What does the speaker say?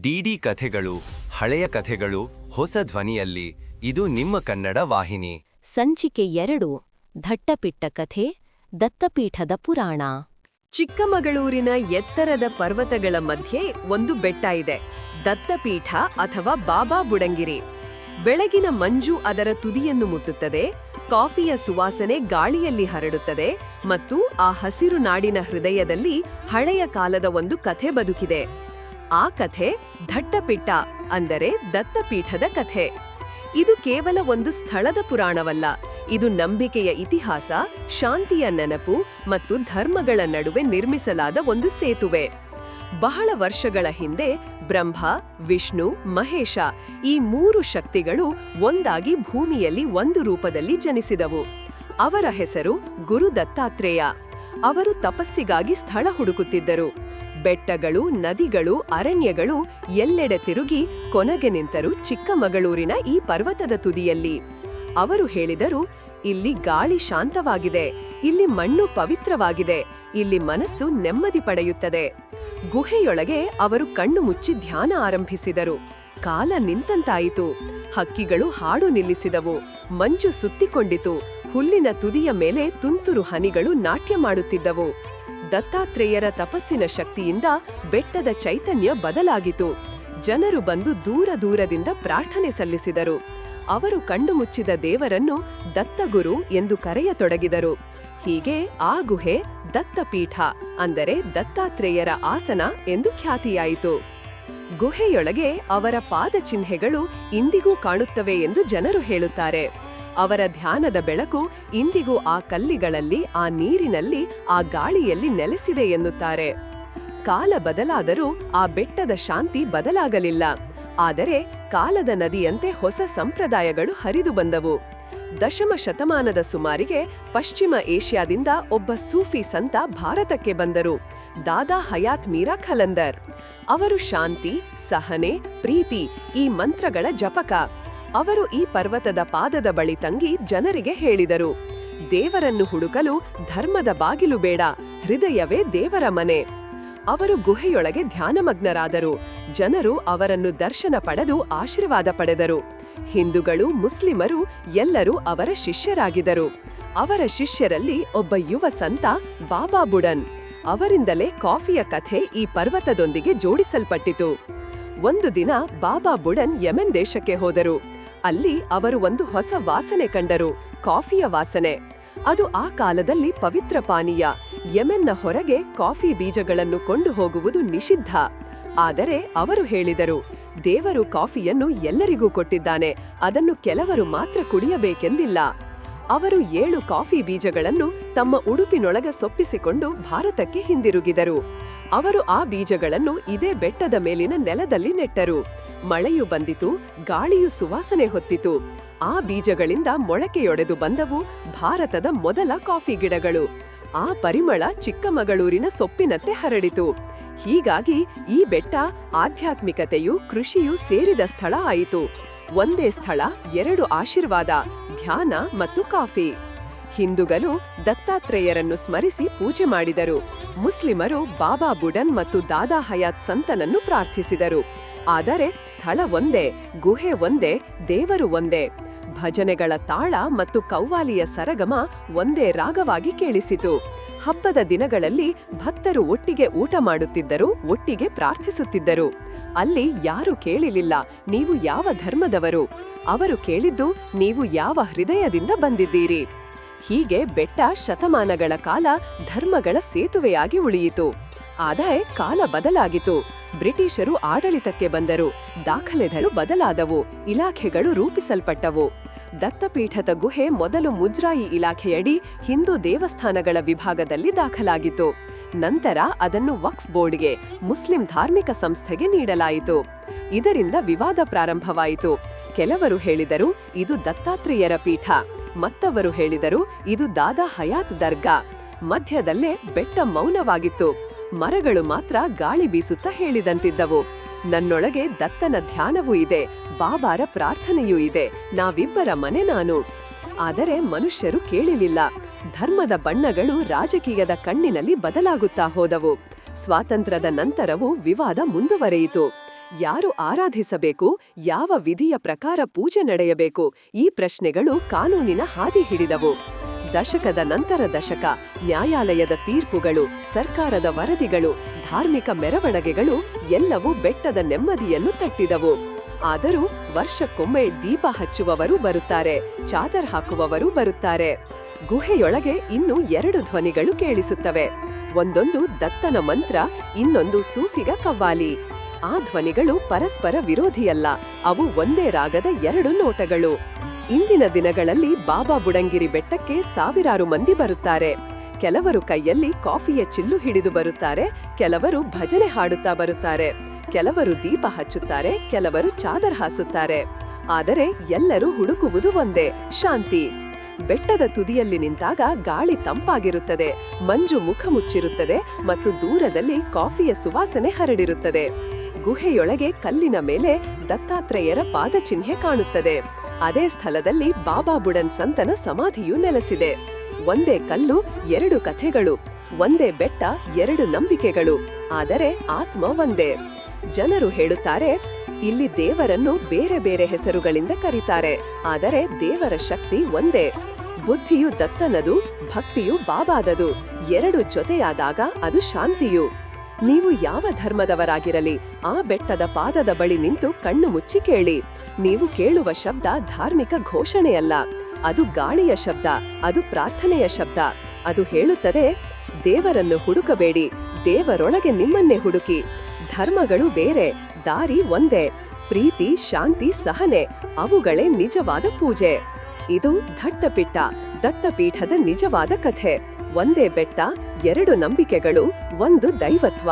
DD ಕಥೆಗಳು ಹಳೆಯ ಕಥೆಗಳು ಹೊಸ ಧ್ವನಿಯಲ್ಲಿ ಇದು ನಿಮ್ಮ ಕನ್ನಡ ವಾಹಿನಿ. ಸಂಚಿಕೆ ಎರಡು ದಟ್ಟಪಿಟ್ಟ ಕಥೆ ದತ್ತಪೀಠದ ಪುರಾಣ. ಚಿಕ್ಕಮಗಳೂರಿನ ಎತ್ತರದ ಪರ್ವತಗಳ ಮಧ್ಯೆ ಒಂದು ಬೆಟ್ಟ ಇದೆ. ದತ್ತಪೀಠ ಅಥವಾ ಬಾಬಾ ಬುಡಂಗಿರಿ. ಬೆಳಗಿನ ಮಂಜು ಅದರ ತುದಿಯನ್ನು ಮುಟ್ಟುತ್ತದೆ ಕಾಫಿಯ ಸುವಾಸನೆ ಗಾಳಿಯಲ್ಲಿ ಹರಡುತ್ತದೆ ಮತ್ತು ಆ ಹಸಿರು ನಾಡಿನ ಹೃದಯದಲ್ಲಿ ಹಳೆಯ ಕಾಲದ ಒಂದು ಕಥೆ ಬದುಕಿದೆ. ಆ ಕಥೆ ದಟ್ಟಪಿಟ್ಟ ಅಂದರೆ ದತ್ತಪೀಠದ ಕಥೆ. ಇದು ಕೇವಲ ಒಂದು ಸ್ಥಳದ ಪುರಾಣವಲ್ಲ, ಇದು ನಂಬಿಕೆಯ ಇತಿಹಾಸ, ಶಾಂತಿಯ ನೆನಪು ಮತ್ತು ಧರ್ಮಗಳ ನಡುವೆ ನಿರ್ಮಿಸಲಾದ ಒಂದು ಸೇತುವೆ. ಬಹಳ ವರ್ಷಗಳ ಹಿಂದೆ ಬ್ರಹ್ಮ, ವಿಷ್ಣು, ಮಹೇಶ ಈ ಮೂರು ಶಕ್ತಿಗಳು ಒಂದಾಗಿ ಭೂಮಿಯಲ್ಲಿ ಒಂದು ರೂಪದಲ್ಲಿ ಜನಿಸಿದವು. ಅವರ ಹೆಸರು ಗುರು ದತ್ತಾತ್ರೇಯ ಅವರು ತಪಸ್ಸಿಗಾಗಿ ಸ್ಥಳ ಹುಡುಕುತ್ತಿದ್ದರು. ಬೆಟ್ಟಗಳು, ನದಿಗಳು, ಅರಣ್ಯಗಳು ಎಲ್ಲೆಡೆ ತಿರುಗಿ ಕೊನೆಗೆ ನಿಂತರು ಚಿಕ್ಕಮಗಳೂರಿನ ಈ ಪರ್ವತದ ತುದಿಯಲ್ಲಿ. ಅವರು ಹೇಳಿದರು, ಇಲ್ಲಿ ಗಾಳಿ ಶಾಂತವಾಗಿದೆ, ಇಲ್ಲಿ ಮಣ್ಣು ಪವಿತ್ರವಾಗಿದೆ, ಇಲ್ಲಿ ಮನಸ್ಸು ನೆಮ್ಮದಿ ಪಡೆಯುತ್ತದೆ. ಗುಹೆಯೊಳಗೆ ಅವರು ಕಣ್ಣು ಮುಚ್ಚಿ ಧ್ಯಾನ ಆರಂಭಿಸಿದರು. ಕಾಲ ನಿಂತಂತಾಯಿತು. ಹಕ್ಕಿಗಳು ಹಾಡು ನಿಲ್ಲಿಸಿದವು, ಮಂಜು ಸುತ್ತಿಕೊಂಡಿತು. ಹುಲ್ಲಿನ ತುದಿಯ ಮೇಲೆ ತುಂತುರು ಹನಿಗಳು ನಾಟ್ಯ ಮಾಡುತ್ತಿದ್ದವು. ದತ್ತಾತ್ರೇಯರ ತಪಸ್ಸಿನ ಶಕ್ತಿಯಿಂದ ಬೆಟ್ಟದ ಚೈತನ್ಯ ಬದಲಾಗಿತು. ಜನರು ಬಂದು ದೂರ ದೂರದಿಂದ ಪ್ರಾರ್ಥನೆ ಸಲ್ಲಿಸಿದರು. ಅವರು ಕಂಡು ಮುಚ್ಚಿದ ದೇವರನ್ನು ದತ್ತಗುರು ಎಂದು ಕರೆಯತೊಡಗಿದರು. ಹೀಗೆ ಆ ಗುಹೆ ದತ್ತಪೀಠ ಅಂದರೆ ದತ್ತಾತ್ರೇಯರ ಆಸನ ಎಂದು ಖ್ಯಾತಿಯಾಯಿತು. ಗುಹೆಯೊಳಗೆ ಅವರ ಪಾದಚಿಹ್ನೆಗಳು ಇಂದಿಗೂ ಕಾಣುತ್ತವೆ ಎಂದು ಜನರು ಹೇಳುತ್ತಾರೆ. ಅವರ ಧ್ಯಾನದ ಬೆಳಕು ಇಂದಿಗೂ ಆ ಕಲ್ಲಿಗಳಲ್ಲಿ, ಆ ನೀರಿನಲ್ಲಿ, ಆ ಗಾಳಿಯಲ್ಲಿ ನೆಲೆಸಿದೆ ಎನ್ನುತ್ತಾರೆ. ಕಾಲ ಬದಲಾದರೂ ಆ ಬೆಟ್ಟದ ಶಾಂತಿ ಬದಲಾಗಲಿಲ್ಲ. ಆದರೆ ಕಾಲದ ನದಿಯಂತೆ ಹೊಸ ಸಂಪ್ರದಾಯಗಳು ಹರಿದು ಬಂದವು. ದಶಮ ಶತಮಾನದ ಸುಮಾರಿಗೆ ಪಶ್ಚಿಮ ಏಷ್ಯಾದಿಂದ ಒಬ್ಬ ಸೂಫಿ ಸಂತ ಭಾರತಕ್ಕೆ ಬಂದರು, ದಾದಾ ಹಯಾತ್ ಮೀರಾ ಖಲಂದರ್. ಅವರು ಶಾಂತಿ, ಸಹನೆ, ಪ್ರೀತಿ ಈ ಮಂತ್ರಗಳ ಜಪಕ. ಅವರು ಈ ಪರ್ವತದ ಪಾದದ ಬಳಿ ತಂಗಿ ಜನರಿಗೆ ಹೇಳಿದರು, ದೇವರನ್ನು ಹುಡುಕಲು ಧರ್ಮದ ಬಾಗಿಲು ಬೇಡ, ಹೃದಯವೇ ದೇವರ ಮನೆ. ಅವರು ಗುಹೆಯೊಳಗೆ ಧ್ಯಾನಮಗ್ನರಾದರು, ಜನರು ಅವರನ್ನು ದರ್ಶನ ಪಡೆದು ಆಶೀರ್ವಾದ ಪಡೆದರು. ಹಿಂದೂಗಳು, ಮುಸ್ಲಿಮರು ಎಲ್ಲರೂ ಅವರ ಶಿಷ್ಯರಾಗಿದರು ಅವರ ಶಿಷ್ಯರಲ್ಲಿ ಒಬ್ಬ ಯುವ ಸಂತ ಬಾಬಾ ಬುಡನ್. ಅವರಿಂದಲೇ ಕಾಫಿಯ ಕಥೆ ಈ ಪರ್ವತದೊಂದಿಗೆ ಜೋಡಿಸಲ್ಪಟ್ಟಿತು. ಒಂದು ದಿನ ಬಾಬಾ ಬುಡನ್ ಯಮೆನ್ ದೇಶಕ್ಕೆ ಹೋದರು. ಅಲ್ಲಿ ಅವರು ಒಂದು ಹೊಸ ವಾಸನೆ ಕಂಡರು, ಕಾಫಿಯ ವಾಸನೆ. ಅದು ಆ ಕಾಲದಲ್ಲಿ ಪವಿತ್ರ ಪಾನೀಯ, ಯೆಮೆನ್ನ ಹೊರಗೆ ಕಾಫಿ ಬೀಜಗಳನ್ನು ಕೊಂಡು ಹೋಗುವುದು ನಿಷಿದ್ಧ. ಆದರೆ ಅವರು ಹೇಳಿದರು, ದೇವರು ಕಾಫಿಯನ್ನು ಎಲ್ಲರಿಗೂ ಕೊಟ್ಟಿದ್ದಾನೆ, ಅದನ್ನು ಕೆಲವರು ಮಾತ್ರ ಕುಡಿಯಬೇಕೆಂದಿಲ್ಲ. ಅವರು ಏಳು ಕಾಫಿ ಬೀಜಗಳನ್ನು ತಮ್ಮ ಉಡುಪಿನೊಳಗ ಸೊಪ್ಪಿಸಿಕೊಂಡು ಭಾರತಕ್ಕೆ ಹಿಂದಿರುಗಿದರು. ಅವರು ಆ ಬೀಜಗಳನ್ನು ಇದೇ ಬೆಟ್ಟದ ಮೇಲಿನ ನೆಲದಲ್ಲಿ ನೆಟ್ಟರು. ಮಳೆಯು ಬಂದಿತು, ಗಾಳಿಯು ಸುವಾಸನೆ ಹೊತ್ತಿತು. ಆ ಬೀಜಗಳಿಂದ ಮೊಳಕೆಯೊಡೆದು ಬಂದವು ಭಾರತದ ಮೊದಲ ಕಾಫಿ ಗಿಡಗಳು. ಆ ಪರಿಮಳ ಚಿಕ್ಕಮಗಳೂರಿನ ಸೊಪ್ಪಿನತ್ತೆ ಹರಡಿತು. ಹೀಗಾಗಿ ಈ ಬೆಟ್ಟ, ಆಧ್ಯಾತ್ಮಿಕತೆಯು, ಕೃಷಿಯು ಸೇರಿದ ಸ್ಥಳ ಆಯಿತು. ಒಂದೇ ಸ್ಥಳ, ಎರಡು ಆಶೀರ್ವಾದ, ಧ್ಯಾನ ಮತ್ತು ಕಾಫಿ. ಹಿಂದೂಗಳು ದತ್ತಾತ್ರೇಯರನ್ನು ಸ್ಮರಿಸಿ ಪೂಜೆ ಮಾಡಿದರು. ಮುಸ್ಲಿಮರು ಬಾಬಾ ಬುಡನ್ ಮತ್ತು ದಾದಾ ಹಯಾತ್ ಸಂತನನ್ನು ಪ್ರಾರ್ಥಿಸಿದರು. ಆದರೆ ಸ್ಥಳ ಒಂದೇ, ಗುಹೆ ಒಂದೇ, ದೇವರು ಒಂದೇ. ಭಜನೆಗಳ ತಾಳ ಮತ್ತು ಕವ್ವಾಲಿಯ ಸರಗಮ ಒಂದೇ ರಾಗವಾಗಿ ಕೇಳಿಸಿತು. ಹಬ್ಬದ ದಿನಗಳಲ್ಲಿ ಭಕ್ತರು ಒಟ್ಟಿಗೆ ಊಟ ಮಾಡುತ್ತಿದ್ದರು ಒಟ್ಟಿಗೆ ಪ್ರಾರ್ಥಿಸುತ್ತಿದ್ದರು. ಅಲ್ಲಿ ಯಾರು ಕೇಳಿಲಿಲ್ಲ, ನೀವು ಯಾವ ಧರ್ಮದವರು? ಅವರು ಕೇಳಿದ್ದು, ನೀವು ಯಾವ ಹೃದಯದಿಂದ ಬಂದಿದ್ದೀರಿ? ಹೀಗೆ ಬೆಟ್ಟ ಶತಮಾನಗಳ ಕಾಲ ಧರ್ಮಗಳ ಸೇತುವೆಯಾಗಿ ಉಳಿಯಿತು. ಆದರೆ ಕಾಲ ಬದಲಾಗಿತು ಬ್ರಿಟಿಷರು ಆಡಳಿತಕ್ಕೆ ಬಂದರು. ದಾಖಲೆಗಳು ಬದಲಾದವು. ಇಲಾಖೆಗಳು ರೂಪಿಸಲ್ಪಟ್ಟವು. ದತ್ತಪೀಠದ ಗುಹೆ ಮೊದಲು ಮುಜ್ರಾಯಿ ಇಲಾಖೆಯಡಿ ಹಿಂದೂ ದೇವಸ್ಥಾನಗಳ ವಿಭಾಗದಲ್ಲಿ ದಾಖಲಾಗಿತ್ತು. ನಂತರ ಅದನ್ನು ವಕ್ಫ್ ಬೋರ್ಡ್ಗೆ, ಮುಸ್ಲಿಂ ಧಾರ್ಮಿಕ ಸಂಸ್ಥೆಗೆ ನೀಡಲಾಯಿತು. ಇದರಿಂದ ವಿವಾದ ಪ್ರಾರಂಭವಾಯಿತು. ಕೆಲವರು ಹೇಳಿದರು, ಇದು ದತ್ತಾತ್ರೇಯರ ಪೀಠ. ಮತ್ತವರು ಹೇಳಿದರು, ಇದು ದಾದಾ ಹಯಾತ್ ದರ್ಗಾ. ಮಧ್ಯದಲ್ಲೇ ಬೆಟ್ಟ ಮೌನವಾಗಿತ್ತು. ಮರಗಳು ಮಾತ್ರ ಗಾಳಿ ಬೀಸುತ್ತಾ ಹೇಳಿದಂತಿದ್ದವು. ನನ್ನೊಳಗೆ ದತ್ತನ ಧ್ಯಾನವೂ ಇದೆ, ಬಾಬಾರ ಪ್ರಾರ್ಥನೆಯೂ ಇದೆ, ನಾವಿಬ್ಬರ ಮನೆ ನಾನು. ಆದರೆ ಮನುಷ್ಯರು ಕೇಳಿಲಿಲ್ಲ. ಧರ್ಮದ ಬಣ್ಣಗಳು ರಾಜಕೀಯದ ಕಣ್ಣಿನಲ್ಲಿ ಬದಲಾಗುತ್ತಾ ಹೋದವು. ಸ್ವಾತಂತ್ರ್ಯದ ನಂತರವೂ ವಿವಾದ ಮುಂದುವರೆಯಿತು. ಯಾರು ಆರಾಧಿಸಬೇಕು, ಯಾವ ವಿಧಿಯ ಪ್ರಕಾರ ಪೂಜೆ ನಡೆಯಬೇಕು, ಈ ಪ್ರಶ್ನೆಗಳು ಕಾನೂನಿನ ಹಾದಿ ಹಿಡಿದವು. ದಶಕದ ನಂತರ ದಶಕ, ನ್ಯಾಯಾಲಯದ ತೀರ್ಪುಗಳು, ಸರ್ಕಾರದ ವರದಿಗಳು, ಧಾರ್ಮಿಕ ಮೆರವಣಿಗೆಗಳು ಎಲ್ಲವೂ ಬೆಟ್ಟದ ನೆಮ್ಮದಿಯನ್ನು ತಟ್ಟಿದವು. ಆದರೂ ವರ್ಷಕ್ಕೊಮ್ಮೆ ದೀಪ ಹಚ್ಚುವವರು ಬರುತ್ತಾರೆ, ಚಾದರ್ ಹಾಕುವವರು ಬರುತ್ತಾರೆ. ಗುಹೆಯೊಳಗೆ ಇನ್ನೂ ಎರಡು ಧ್ವನಿಗಳು ಕೇಳಿಸುತ್ತವೆ. ಒಂದೊಂದು ದತ್ತನ ಮಂತ್ರ, ಇನ್ನೊಂದು ಸೂಫಿಗ ಕವ್ವಾಲಿ. ಆ ಧ್ವನಿಗಳು ಪರಸ್ಪರ ವಿರೋಧಿಯಲ್ಲ, ಅವು ಒಂದೇ ರಾಗದ ಎರಡು ನೋಟಗಳು. ಇಂದಿನ ದಿನಗಳಲ್ಲಿ ಬಾಬಾ ಬುಡಂಗಿರಿ ಬೆಟ್ಟಕ್ಕೆ ಸಾವಿರಾರು ಮಂದಿ ಬರುತ್ತಾರೆ. ಕೆಲವರು ಕೈಯಲ್ಲಿ ಕಾಫಿಯ ಚಿಲ್ಲು ಹಿಡಿದು ಬರುತ್ತಾರೆ, ಕೆಲವರು ಭಜನೆ ಹಾಡುತ್ತಾ ಬರುತ್ತಾರೆ, ಕೆಲವರು ದೀಪ ಹಚ್ಚುತ್ತಾರೆ, ಕೆಲವರು ಚಾದರ್ ಹಾಸುತ್ತಾರೆ. ಆದರೆ ಎಲ್ಲರೂ ಹುಡುಕುವುದು ಒಂದೇ, ಶಾಂತಿ. ಬೆಟ್ಟದ ತುದಿಯಲ್ಲಿ ನಿಂತಾಗ ಗಾಳಿ ತಂಪಾಗಿರುತ್ತದೆ, ಮಂಜು ಮುಖ ಮುಚ್ಚಿರುತ್ತದೆ ಮತ್ತು ದೂರದಲ್ಲಿ ಕಾಫಿಯ ಸುವಾಸನೆ ಹರಡಿರುತ್ತದೆ. ಗುಹೆಯೊಳಗೆ ಕಲ್ಲಿನ ಮೇಲೆ ದತ್ತಾತ್ರೇಯರ ಪಾದಚಿಹ್ನೆ ಕಾಣುತ್ತದೆ. ಅದೇ ಸ್ಥಳದಲ್ಲಿ ಬಾಬಾ ಬುಡನ್ ಸಂತನ ಸಮಾಧಿಯು ನೆಲೆಸಿದೆ. ಒಂದೇ ಕಲ್ಲು, ಎರಡು ಕಥೆಗಳು, ಒಂದೇ ಬೆಟ್ಟ, ಎರಡು ನಂಬಿಕೆಗಳು, ಆದರೆ ಆತ್ಮ ಒಂದೇ. ಜನರು ಹೇಳುತ್ತಾರೆ, ಇಲ್ಲಿ ದೇವರನ್ನು ಬೇರೆ ಬೇರೆ ಹೆಸರುಗಳಿಂದ ಕರೀತಾರೆ, ಆದರೆ ದೇವರ ಶಕ್ತಿ ಒಂದೇ. ಬುದ್ಧಿಯು ದತ್ತನದು, ಭಕ್ತಿಯು ಬಾಬಾದದು, ಎರಡು ಜೊತೆಯಾದಾಗ ಅದು ಶಾಂತಿಯು. ನೀವು ಯಾವ ಧರ್ಮದವರಾಗಿರಲಿ, ಆ ಬೆಟ್ಟದ ಪಾದದ ಬಳಿ ನಿಂತು ಕಣ್ಣು ಮುಚ್ಚಿ ಕೇಳಿ. ನೀವು ಕೇಳುವ ಶಬ್ದ ಧಾರ್ಮಿಕ ಘೋಷಣೆಯಲ್ಲ. ಅದು ಗಾಳಿಯ ಶಬ್ದ, ಅದು ಪ್ರಾರ್ಥನೆಯ ಶಬ್ದ. ಅದು ಹೇಳುತ್ತದೆ, ದೇವರನ್ನು ಹುಡುಕಬೇಡಿ, ದೇವರೊಳಗೆ ನಿಮ್ಮನ್ನೇ ಹುಡುಕಿ. ಧರ್ಮಗಳು ಬೇರೆ, ದಾರಿ ಒಂದೇ. ಪ್ರೀತಿ, ಶಾಂತಿ ಸಹನೆ, ಅವುಗಳೇ ನಿಜವಾದ ಪೂಜೆ. ಇದು ದಟ್ಟಪಿಟ್ಟ, ದತ್ತಪೀಠದ ನಿಜವಾದ ಕಥೆ. ಒಂದೇ ಬೆಟ್ಟ ಎರಡು ನಂಬಿಕೆಗಳು ಒಂದು ದೈವತ್ವ.